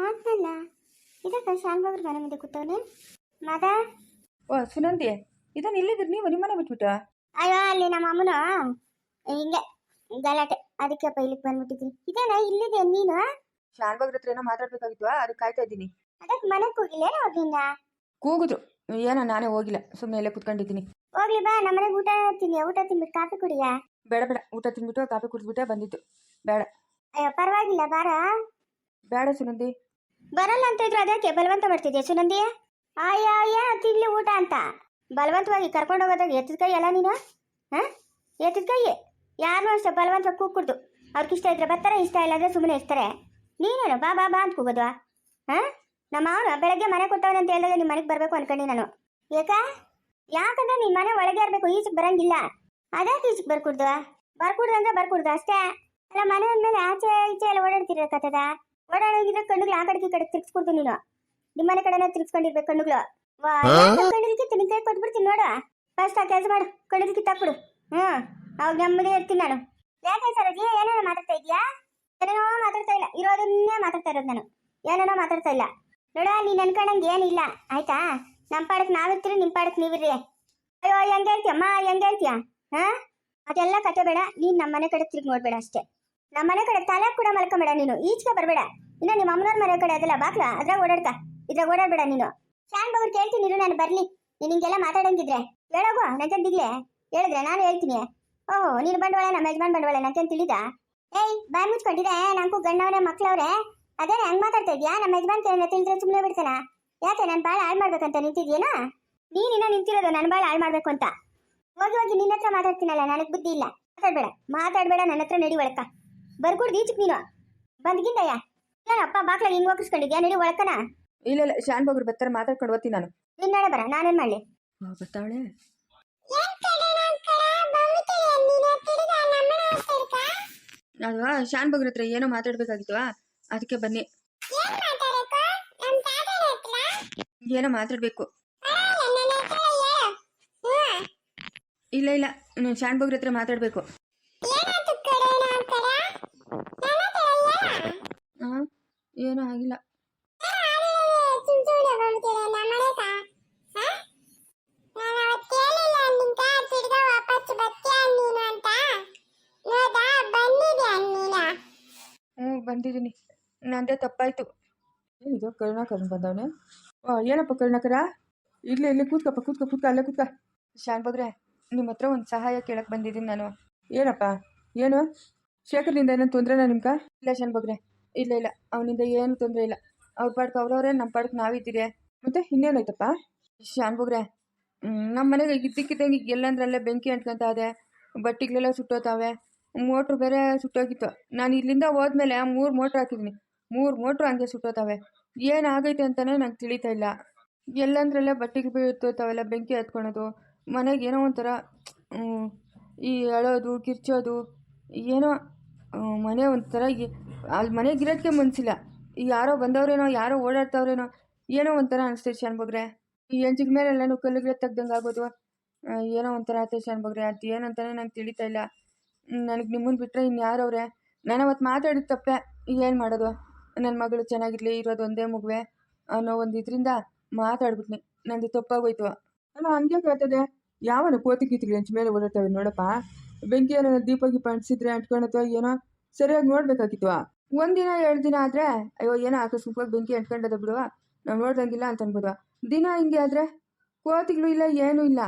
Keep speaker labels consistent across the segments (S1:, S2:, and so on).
S1: ಮಾತಲ್ಲ. ಇದಕ್ಕೆ ಶಾನ್ಭಾಗ್ರ ಮನೆ ಮುಂದೆ ಕೂತವನೆ. ಮದ
S2: ಓ ಸುನಂದಿ ಇದನ್ನು ಇಲ್ಲಿದ್ರಿ ನೀವು? ನಿಮ್ಮನೆ ಬಿಟ್ಬಿಟ್ಟು.
S1: ಅಯ್ಯೋ ಅಲ್ಲಿ ನಮ್ಮ ಅಮ್ಮನ ಹಿಂಗೆ ಗಲಾಟೆ. ಅದಕ್ಕೆ ಇಲ್ಲಿಗೆ ಬಂದ್ಬಿಟ್ಟಿದ್ದೀನಿ ಇದೇನ ಇಲ್ಲಿದೆ ನೀನು?
S2: ಶಾನ್ಭಾಗ್ರ ಹತ್ರ ಏನೋ ಮಾತಾಡ್ಬೇಕಾಗಿತ್ತು ಅದಕ್ಕೆ ಕಾಯ್ತಾ ಇದ್ದೀನಿ.
S1: ಅದಕ್ಕೆ ಮನೆಗೆ ಹೋಗಿಲ್ಲ ಅವ್ರಿಂದ
S2: ಕೂಗಿದ್ರು ಏನೋ ನಾನೇ ಹೋಗಿಲ್ಲ ಸುಮ್ಮನೆ ಇಲ್ಲೇ ಕುತ್ಕೊಂಡಿದ್ದೀನಿ.
S1: ಹೋಗ್ಲಿ ಬಾ ನಮ್ಮ ಮನೆಗೆ ಊಟ ತಿನ್ನಿ ಊಟ ತಿನ್ಬಿಟ್ಟು ಕಾಫಿ ಕುಡಿಯಾ?
S2: ಬೇಡ ಬೇಡ. ಊಟ ತಿನ್ಬಿಟ್ಟು ಕಾಫಿ ಕುಡಿದ್ಬಿಟ್ಟೆ ಬಂದಿತ್ತು ಬೇಡ.
S1: ಅಯ್ಯೋ ಪರವಾಗಿಲ್ಲ ಬಾರ?
S2: ಬೇಡ ಸುನಂದಿ.
S1: ಬರಲ್ಲ ಅಂತ ಇದ್ರು ಅದಕ್ಕೆ ಬಲವಂತ ಮಾಡ್ತಿದ್ಯಾ ಸುನಂದಿ? ಅಯ್ಯ ಏನೋ ತಿನ್ಲಿ ಊಟ ಅಂತ. ಬಲವಂತವಾಗಿ ಕರ್ಕೊಂಡು ಹೋಗೋದಾಗ ಎತ್ತಿದ ಕೈ ಅಲ್ಲ ನೀನು? ಹಾಂ? ಎತ್ತಿದ ಕೈ? ಯಾರು ಅಷ್ಟೇ ಬಲವಂತ ಕೂಗ್ಕೊಡ್ದು ಅವ್ರಿಗೆ ಇಷ್ಟ ಇದ್ರೆ ಬರ್ತಾರೆ, ಇಷ್ಟ ಇಲ್ಲ ಸುಮ್ಮನೆ ಇರ್ತಾರೆ. ನೀನೇನು? ಬಾ ಬಾ ಬಾ ಅಂತ ಕೂಗೋದು. ಹಾಂ? ನಮ್ಮ ಅವನು ಬೆಳಗ್ಗೆ ಮನೆ ಕೊಟ್ಟವನ ಅಂತ ಹೇಳಿದಾಗ ನಿಮ್ಮ ಮನೆಗೆ ಬರಬೇಕು ಅನ್ಕೊಂಡಿ ನಾನು. ಯಾಕ ಯಾಕಂದ್ರೆ ನಿನ್ನ ಮನೆ ಒಳಗೆ ಇರಬೇಕು, ಈಚೆಗೆ ಬರಂಗಿಲ್ಲ. ಅದಕ್ಕೆ ಈಚೆಗೆ ಬರ್ಕೊಡ್ದು? ಬರ್ಕೊಡ್ದು ಅಂದ್ರೆ ಬರ್ಕೊಡ್ದು ಅಷ್ಟೇ. ಅಲ್ಲ ಮನೆ ಅಂದ್ಮೇಲೆ ಆಚೆ, ಈಚೆ ಎಲ್ಲ ಓಡಾಡ್ತಿರಕತ್ತದ ಓಡಾಡೋಗಿದ್ರೆ ಕಣ್ಣುಗಳು ಆ ಕಡೆಗೆ ಈ ಕಡೆ ತಿರ್ಗಿಸ್ಕೊಡ್ತೀನಿ ನೀನು. ನಿಮ್ಮನೆ ಕಡೆನ ತಿರ್ಗಿಸ್ಕೊಂಡಿರ್ಬೇಕು ಕಣ್ಣುಗಳು. ಕಣ್ಣುಗಳಿಗೆ ಕಣ್ಣಿಗೆ ನಿನ್ ಕೈ ಕೊಟ್ಬಿಡ್ತೀನಿ ನೋಡು. ಫಸ್ಟ್ ಆ ಕೆಲಸ ಮಾಡು ಕಣ್ಣುಗಳಿಗೆ ಕಿತ್ತಾಕ್ಬಿಡು. ಹ್ಮ್ ಅವಾಗ ನೆಮ್ಮದಿ ಇರ್ತೀನಿ ನಾನು. ಯಾಕೆ ಸರೋಜಿ ಏನೇನೋ ಮಾತಾಡ್ತಾ ಇದೆಯಾ ಏನೇನೋ ಮಾತಾಡ್ತಾ ಇಲ್ಲ. ಇರೋದನ್ನೇ ಮಾತಾಡ್ತಾ ಇರೋದು ನಾನು. ಏನೇನೋ ಮಾತಾಡ್ತಾ ಇಲ್ಲ. ನೋಡ ನೀನ್ ಅನ್ಕೊಂಡಂಗೆ ಏನಿಲ್ಲ. ಆಯ್ತಾ? ನಮ್ಮ ಪಾಡಕ್ ನಾವಿರ್ತೀರಿ ನಿಮ್ಮ ಪಾಡಕ್ ನೀವಿರ್ರಿ ಅಯ್ಯೋ ಹೆಂಗ್ ಹೇಳ್ತೀಯಮ್ಮ ಹೆಂಗ್ ಹೇಳ್ತೀಯ? ಹಾ? ಅದೆಲ್ಲ ಕತೆ ಬೇಡ. ನೀನ್ ನಮ್ಮ ಮನೆ ಕಡೆ ತಿರುಗಿ ನೋಡ್ಬೇಡ ಅಷ್ಟೇ. ನಮ್ಮ ಮನೆ ಕಡೆ ತಲೆ ಕೂಡ ಮಲ್ಕೊಂಬೇಡ ನೀನು. ಈಚೆಗೆ ಬರಬೇಡ. ಇನ್ನ ನಿಮ್ಮ ಅಮ್ಮನವ್ರ ಮನೆ ಕಡೆ ಅದೆಲ್ಲ ಬಾಕ್ಲ ಅದ್ರಾಗ ಓಡಾಡ್ಕ. ಇದ್ರಾಗ ಓಡಾಡ್ಬೇಡ ನೀನು. ಶಾನ್ ಬಾಬು ಕೇಳ್ತೀನಿ ಇರು, ನಾನು ಬರ್ಲಿ. ನೀನು ಹಿಂಗೆಲ್ಲ ಮಾತಾಡಂಗಿದ್ರೆ. ಹೇಳೋಗು ನಂತಂದಿಗ್ಲೆ ಹೇಳಿದ್ರೆ ನಾನು ಹೇಳ್ತೀನಿ. ಓಹ್, ನೀನು ಬಂಡವಾಳ, ನಮ್ಮ ಯಜಮಾನ್ ಬಂಡವಾಳ ನಂತಂತ ತಿಳಿದ? ಏಯ್, ಬಾಯ್ ಮುಚ್ಕೊಂಡಿದೆ. ನಂಗೂ ಗಂಡವ್ರೆ, ಮಕ್ಳವ್ರೆ. ಅದೇನೆ, ಹೆಂಗ್ ಮಾತಾಡ್ತಾ ಇದ್ಯಾ? ನಮ್ಮ ಯಜಮಾನ್ ಕೇಳಿದ್ರೆ ತಿಳಿದ್ರೆ ಸುಮ್ಮನೆ ಬಿಡ್ತಾನ ಯಾಕೆ, ನಾನು ಭಾಳ ಹಾಳು ಮಾಡ್ಬೇಕಂತ ನಿಂತಿದ್ಯೇನಾ? ನೀನಿನ್ನ ನಿಂತಿರೋದು ನಾನು ಭಾಳ ಹಾಳು ಮಾಡ್ಬೇಕು ಅಂತ. ಹೋಗಿ ಹೋಗಿ ನಿನ್ನ ಹತ್ರ ಮಾತಾಡ್ತೀನಲ್ಲ, ನನಗೆ ಬುದ್ಧಿ ಇಲ್ಲ. ಮಾತಾಡ್ಬೇಡ. ಮಾತಾಡ್ಬೇಡ, ನನ್ನ ಹತ್ರ ನಡಿ ಒಳಕ ಬರ್ಕೊಡ್ದು ಈಚಕ್ ನೀನು. ಬಂದ್ಗಿಂದಯ್ಯ ಏನಪ್ಪ ಬಾಕ್ಲ ಹಿಂಗ್ ಹೋಗಿಸ್ಕೊಂಡಿದ್ಯಾ ನಡಿ ಒಳಕನ
S2: ಇಲ್ಲ ಇಲ್ಲ ಶಾನ್ಭಾಗ್ರು ಬರ್ತಾರೆ ಮಾತಾಡ್ಕೊಂಡು ಓದ್ತೀನಿ ನಾನು.
S1: ನಿನ್ನಾಳೆ ಬರ ನಾನೇನ್ ಮಾಡ್ಲಿ?
S2: ಬರ್ತಾವಳೆ. ಅಲ್ವಾ ಶಾನ್ಭಾಗ್ರ ಹತ್ರ ಏನೋ ಮಾತಾಡ್ಬೇಕಾಗಿತ್ತು ಅದಕ್ಕೆ ಬನ್ನಿ. ಏನೋ ಮಾತಾಡ್ಬೇಕು. ಇಲ್ಲ ಇಲ್ಲ ಶಾನ್ ಬಗ್ರ ಹತ್ರ ಮಾತಾಡ್ಬೇಕು. ಏನೂ ಆಗಿಲ್ಲ. ಹ್ಞೂ ಬಂದಿದ್ದೀನಿ. ನಂದೇ ತಪ್ಪಾಯ್ತು. ಏನಿದು ಕರುಣಾಕರನ್ ಬಂದವನೆ? ಓ ಏನಪ್ಪ ಕರುಣಾಕರ? ಇಲ್ಲೇ ಇಲ್ಲಿ ಕೂತ್ಕಪ್ಪ ಕೂತ್ಕೊ ಕೂತ್ಕ ಅಲ್ಲೇ ಕೂತ್ಕ. ಬದ್ರೆ ನಿಮ್ಮ ಹತ್ರ ಒಂದು ಸಹಾಯ ಕೇಳಕ್ಕೆ ಬಂದಿದ್ದೀನಿ ನಾನು. ಏನಪ್ಪ? ಏನು? ಶೇಖರ್ನಿಂದ ಏನೋ ತೊಂದರೆನಾ ನಿಮ್ಗೆ? ಇಲ್ಲ ಶಾನ್ಭಾಗ್ರೆ ಇಲ್ಲ ಇಲ್ಲ. ಅವನಿಂದ ಏನು ತೊಂದರೆ ಇಲ್ಲ. ಅವ್ರ ಪಾಡ್ಕ ಅವ್ರವ್ರೆ ನಮ್ಮ ಪಾಡ್ಗೆ ನಾವಿದ್ದೀರಿ. ಮತ್ತೆ ಇನ್ನೇನಾಯ್ತಪ್ಪ? ಶಾನ್ಭಾಗ್ರೆ ನಮ್ಮ ಮನೆಗೆ ಇದ್ದಕ್ಕಿದ್ದಂಗೆ ಎಲ್ಲಂದ್ರಲ್ಲೇ ಬೆಂಕಿ ಅಂಟ್ಕೊಂತ ಇದೆ. ಬಟ್ಟೆಗಳೆಲ್ಲ ಸುಟ್ಟೋತಾವೆ. ಮೋಟ್ರ್ ಬೇರೆ ಸುಟ್ಟೋಗಿತ್ತು. ನಾನು ಇಲ್ಲಿಂದ ಹೋದ್ಮೇಲೆ ಮೂರು ಮೋಟ್ರ್ ಹಾಕಿದ್ದೀನಿ. ಮೂರು ಮೋಟ್ರ್ ಹಂಗೆ ಸುಟ್ಟೋತಾವೆ. ಏನಾಗೈತೆ ಅಂತಲೇ ನಂಗೆ ತಿಳಿತಾ ಇಲ್ಲ. ಎಲ್ಲಂದ್ರಲ್ಲೇ ಬಟ್ಟೆಗೆ ಬೀಳ್ತೋತಾವೆಲ್ಲ ಬೆಂಕಿ ಹತ್ಕೊಳೋದು. ಮನೆಗೆ ಏನೋ ಒಂಥರ ಈ ಅಳೋದು, ಕಿರ್ಚೋದು, ಏನೋ ಮನೆ ಒಂಥರ ಅಲ್ಲಿ ಅಲ್ಲಿ ಇರೋದಕ್ಕೆ ಮನಸ್ಸಿಲ್ಲ ಯಾರೋ ಬಂದವರೇನೋ, ಯಾರೋ ಓಡಾಡ್ತವ್ರೇನೋ, ಏನೋ ಒಂಥರ ಅನಿಸ್ತೈತೆ ಶಾನ್ಭೋಗ್ರೆ ಈ ಹೆಂಚಿನ ಮೇಲೆಲ್ಲನೂ ಕಲ್ಲುಗಳೇ ತೆಗ್ದಂಗೆ ಆಗೋದು ಏನೋ ಒಂಥರ ಆಗ್ತೈತೆ ಶಾನ್ಭೋಗ್ರೆ ಅದು ಏನಂತಾನೆ ನಂಗೆ ತಿಳಿತಾ ಇಲ್ಲ. ನನಗೆ ನಿಮ್ಮನ್ನು ಬಿಟ್ಟರೆ ಇನ್ಯಾರವ್ರೆ? ನಾನು ಅವತ್ತು ಮಾತಾಡಿದ ತಪ್ಪೆ. ಏನು ಮಾಡೋದು? ನನ್ನ ಮಗಳು ಚೆನ್ನಾಗಿರಲಿ, ಇರೋದು ಒಂದೇ ಮಗುವೆ ಅನ್ನೋ ಒಂದು ಇದರಿಂದ ಮಾತಾಡ್ಬಿಟ್ನಿ. ನಂದು ತಪ್ಪಾಗೋಯ್ತು. ಅಲ್ಲ ಹಂಗೆ ಕೇಳ್ತದೆ ಯಾವನು ಕೋತಿ ಗೀತಿಗಳು ಹೆಂಚ ಮೇಲೆ ಓಡಾಡ್ತವೆ ನೋಡಪ್ಪ. ಬೆಂಕಿ ಏನೋ ದೀಪ ಗೀಪ ಅಂಟಿಸಿದ್ರೆ ಅಂಟ್ಕೊಳತ್ತೋ ಏನೋ ಸರಿಯಾಗಿ ನೋಡ್ಬೇಕಾಗಿತ್ತು. ಒಂದಿನ, ಎರಡು ದಿನ ಆದರೆ, ಅಯ್ಯೋ, ಏನೋ ಆಕಸ್ಮಿಕವಾಗಿ ಬೆಂಕಿ ಅಂಟ್ಕೊಂಡದ ಬಿಡುವ ನಾವು ನೋಡ್ದಂಗಿಲ್ಲ ಅಂತ ಅನ್ಬೋದು. ದಿನ ಹಿಂಗೆ ಆದರೆ, ಕೋತಿಗಳು ಇಲ್ಲ, ಏನೂ ಇಲ್ಲ.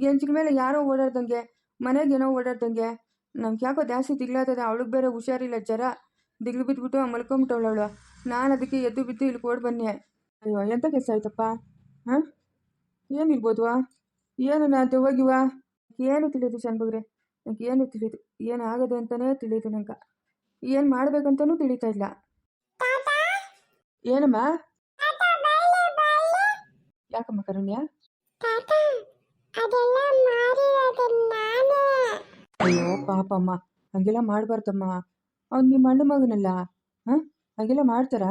S2: ಹೆಂಚಿನ ಮೇಲೆ ಯಾರೋ ಓಡಾಡ್ದಂಗೆ, ಮನೆಗೆ ಏನೋ ಓಡಾಡ್ದಂಗೆ, ನಮ್ಗೆ ಯಾಕೋ ಜಾಸ್ತಿ ದಿಗ್ಲಾತದೆ, ಅವಳಿಗೆ ಬೇರೆ ಹುಷಾರಿಲ್ಲ ಜರ ದಿಗ್ಲು ಬಿದ್ದುಬಿಟ್ಟು ಮಲ್ಕೊಂಬಿಟ್ಟವಳು ನಾನು ಅದಕ್ಕೆ ಎದ್ದು ಬಿದ್ದು ಇಲ್ಲಿ ಕೊಡ್ ಬನ್ನಿ ಅಯ್ಯೋ ಎಂಥ ಕೆಲಸ ಆಯ್ತಪ್ಪ? ಹಾಂ? ಏನಿರ್ಬೋದು ಏನು ಅದು ಹೋಗಿವ? ಏನು ತಿಳಿದು ಶಾನ್ಭಗ್ರೆ ನನಗೆ ಏನು ತಿಳಿದು, ಏನು ಆಗದೆ ಅಂತಲೇ ತಿಳಿದು ನಂಗೆ. ಏನು ಮಾಡಬೇಕಂತನೂ ತಿಳಿತಾ ಇಲ್ಲ. ಏನಮ್ಮ? ಯಾಕಮ್ಮ ಕರುಣ್ಯ? ಅಯ್ಯೋ, ಪಾಪಮ್ಮ, ಹಂಗೆಲ್ಲ ಮಾಡಬಾರ್ದಮ್ಮ. ಅವ್ನು ನಿಮ್ಮ ಅಣ್ಣ ಮಗನಲ್ಲ, ಹಾಂ? ಹಂಗೆಲ್ಲ ಮಾಡ್ತಾರಾ?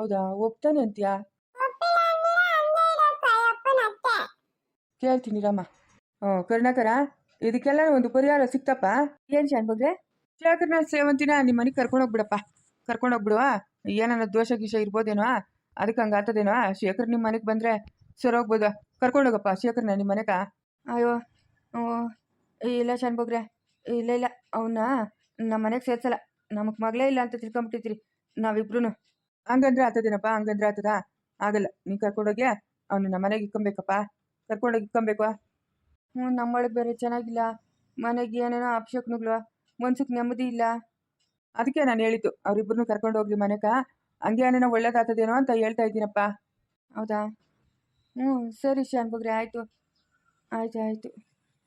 S1: ಅತ್ತೆ
S2: ಕೇಳ್ತೀನಿ ರಾಮ. ಹ್ಞೂ ಕರುಣಾಕರ ಇದಕ್ಕೆಲ್ಲ ಒಂದು ಪರಿಹಾರ ಸಿಕ್ತಪ್ಪ? ಏನು ಶಾನ್ಭಗ್ರೆ ಶೇಖರ್ನ ಸೇವಂತಿನ ನಿಮ್ಮ ಮನೆಗೆ ಕರ್ಕೊಂಡೋಗ್ಬಿಡಪ್ಪ ಕರ್ಕೊಂಡೋಗ್ಬಿಡುವ ಏನನ್ನ ದೋಷ ಗೀಷ ಇರ್ಬೋದೇನೋ? ಅದಕ್ಕೆ ಹಂಗೆ ಆಗ್ತದೇನೋ ಶೇಖರ್ ನಿಮ್ಮ ಮನೆಗೆ ಬಂದರೆ ಸರೋಗ್ಬೋದ ಕರ್ಕೊಂಡೋಗಪ್ಪ ಶೇಖರ್ನ ನಿಮ್ಮ ಮನೆಗ. ಅಯ್ಯೋ ಇಲ್ಲ ಶಾನ್ಭೋಗ್ರೆ ಇಲ್ಲ ಇಲ್ಲ. ಅವನ್ನ ನಮ್ಮ ಮನೆಗೆ ಸೇರ್ಸಲ್ಲ. ನಮಗೆ ಮಗಳೇ ಇಲ್ಲ ಅಂತ ತಿಳ್ಕೊಂಬಿಟ್ಟಿದ್ರಿ ನಾವಿಬ್ರು ಹಂಗಂದ್ರೆ ಆತದೇನಪ್ಪ? ಹಂಗಂದ್ರೆ ಆತದ? ಆಗಲ್ಲ. ನೀನು ಕರ್ಕೊಂಡೋಗಿ ಅವನು ನಮ್ಮ ಮನೆಗೆ ಇಕ್ಕೊಬೇಕಪ್ಪ. ಕರ್ಕೊಂಡೋಗಿ ಇಕ್ಕೊಬೇಕು. ಹ್ಞೂ, ನಮ್ಮೊಳಗೆ ಬೇರೆ ಚೆನ್ನಾಗಿಲ್ಲ. ಮನೆಗೆ ಏನೇನೋ ಅಪಶಕ್ನುಗಳು. ಮನ್ಸಕ್ಕೆ ನೆಮ್ಮದಿ ಇಲ್ಲ. ಅದಕ್ಕೆ ನಾನು ಹೇಳಿದ್ದು. ಅವರಿಬ್ಬರನ್ನೂ ಕರ್ಕೊಂಡು ಹೋಗ್ರಿ ಮನೆಗ ಹಂಗೆ ಏನೇನೋ ಒಳ್ಳೇದಾಗ್ತದೇನೋ ಅಂತ ಹೇಳ್ತಾ ಇದ್ದೀನಪ್ಪ. ಹೌದಾ? ಹ್ಞೂ, ಸರಿ ಶಾನ್ಭಗ್ರೆ ಆಯಿತು. ಆಯ್ತು, ಆಯಿತು.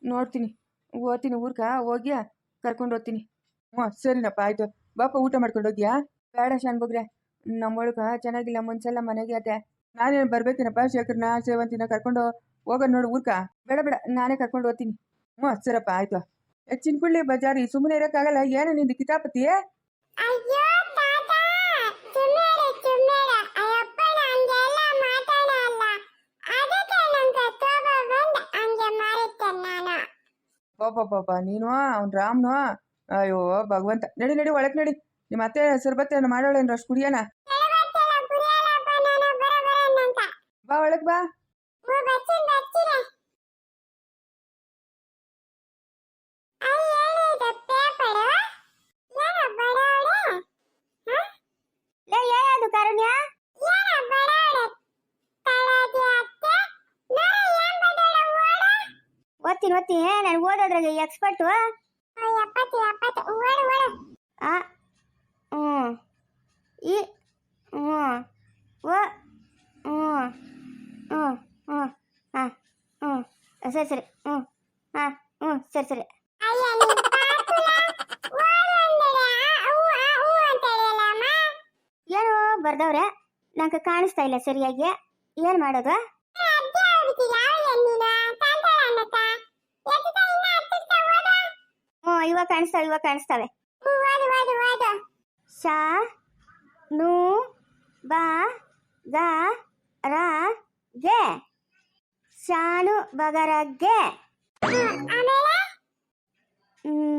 S2: ನೋಡ್ತೀನಿ. ಓದ್ತೀನಿ ಊರ್ಕ. ಹೋಗ್ಯಾ? ಕರ್ಕೊಂಡು ಹೋಗ್ತೀನಿ. ಹ್ಞೂ, ಸರಿನಪ್ಪ, ಆಯಿತು. ಬಾಪ, ಊಟ ಮಾಡ್ಕೊಂಡು ಹೋಗ್ಯಾ ಬೇಡ ಶಾನ್ಭಗ್ರೆ ನಮ್ಮೊಳಗ ಚೆನ್ನಾಗಿಲ್ಲ ಮುಂಚೆಲ್ಲ ಮನೆಗೆ ಅದೇ. ನಾನೇನು ಬರ್ಬೇಕೇನಪ್ಪ ಶೇಖರ್ನ ಸೇವಂತಿನ ಕರ್ಕೊಂಡು ಹೋಗೋ ನೋಡು ಊರ್ಕ ಬೇಡ ಬೇಡ ನಾನೇ ಕರ್ಕೊಂಡು ಹೋಗ್ತೀನಿ. ಹ್ಞೂ ಸರಪ್ಪ ಆಯ್ತು. ಹೆಚ್ಚಿನ ಕುಳ್ಳಿ ಬಜಾರಿ ಸುಮ್ಮನೆ ಇರೋಕ್ಕಾಗಲ್ಲ. ಏನು ನಿಂದು ಕಿತಾಪತಿ? ಪಾಪ ನೀನು ಅವ್ನು ರಾಮ್ನು? ಅಯ್ಯೋ ಭಗವಂತ. ನಡಿ ನಡಿ ಒಳಗೆ ನಡಿ. ನಿಮ್ಮ ಅತ್ತೆ ಸರ್ಬತ್ತೆ ಮಾಡೋಳೇನ್ರ ಅಷ್ಟು ಕುಡಿಯೋಣ
S1: ಕೆಲವತ್ತೆಲ್ಲ ಪುರಿಯಲ್ಲಪ್ಪ ನಾನು ಬರಬರನ್ನಂತ
S2: ಬಾ ಒಳಗೆ ಬಾ
S1: ಹ್ಞೂ ಬಚ್ಚಿನ್ ಬಚ್ಚಿರೆ ಅಲ್ಲಿ ಹೇಳಿದ ಪೇಪರು ಏನೋ ಬಡವಳೆ ಲೇ ಏನದು ಕಾರುಣ್ಯ ಏನೋ ಬಡವಳೆ ತಳದಿ ಅತ್ತೆ ನೋಡು ಏನ್ ಬಡವಳೆ ಓಡ ಓದ್ತೀನಿ ಓದ್ತೀನಿ ನಾನು ಓದೋದ್ರಾಗ ಎಕ್ಸ್ಪರ್ಟು ಹ್ಞೂ ಈ ಹ್ಞೂ ಓ ಹ್ಞೂ ಹ್ಞೂ ಹ್ಞೂ ಹಾಂ ಹ್ಞೂ ಸರಿ ಸರಿ ಹ್ಞೂ ಹಾಂ ಹ್ಞೂ ಸರಿ ಸರಿ. ಏನು ಬರ್ದವ್ರೆ ನಂಗೆ ಕಾಣಿಸ್ತಾ ಇಲ್ಲ ಸರಿಯಾಗಿ. ಏನು ಮಾಡೋದು? ಹ್ಞೂ ಇವಾಗ ಕಾಣಿಸ್ತಾವೆ ಇವಾಗ ಕಾಣಿಸ್ತಾವೆ. ಶಾ ನು ಬಾ ಗ ರ ಗೆ ಶಾನು ಬಗರಗ್ಗೆ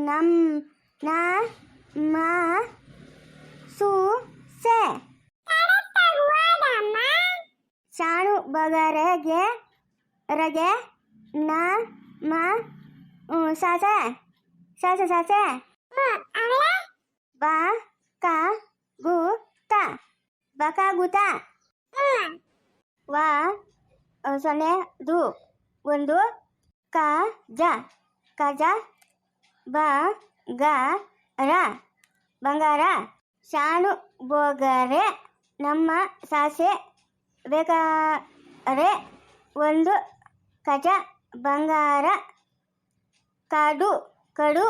S1: ನಮ್ನ ಮ ಸು ಸೆ ಶಾನು ಬಗರಗೆ ರಗೆ ನ ಮ ಹ್ಮ್, ಸಾಸೆ ಸಾಸೆ ಸಾಸೆ ಬಾ ಕ ಗು ತ ಗುತ ವಾ ಸೊನ್ನೆ, ದು, ಒಂದು, ಕ, ಜ ಕಜ ಬ, ಗ, ರ, ಬಂಗಾರ ಶಾನು ಬೋಗರೆ, ನಮ್ಮ, ಸಾಸೆ, ಬೇಕಾರೆ, ಒಂದು, ಕಜ, ಬಂಗಾರ, ಕಾಡು, ಕಡು.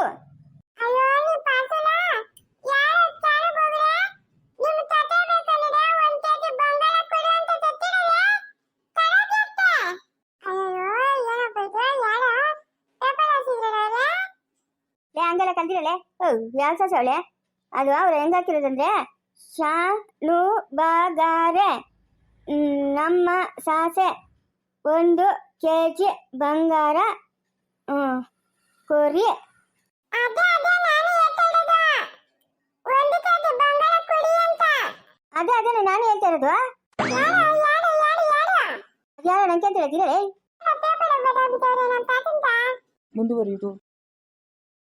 S1: ಹಂಗೆಲ್ಲ ಕಲ್ತಿರಲೆ ಓ ಯಾವ ಸೊಳೆ ಅದು ಅವ್ರು ಹೆಂಗ್ ಹಾಕಿರೋದಂದ್ರೆ? ಶಾನು ಬಗಾರೆ ನಮ್ಮ ಸಾಸೆ ಒಂದು ಕೆ ಜಿ ಬಂಗಾರ ಕೊರಿ. ಅದೇ ಅದೇ ನಾನು ಹೇಳ್ತಾ ಇರೋದು. ಯಾರು ನಂಗೆ ಅಂತ ಹೇಳ್ತೀರೇ
S2: ಮುಂದುವರಿಯುವುದು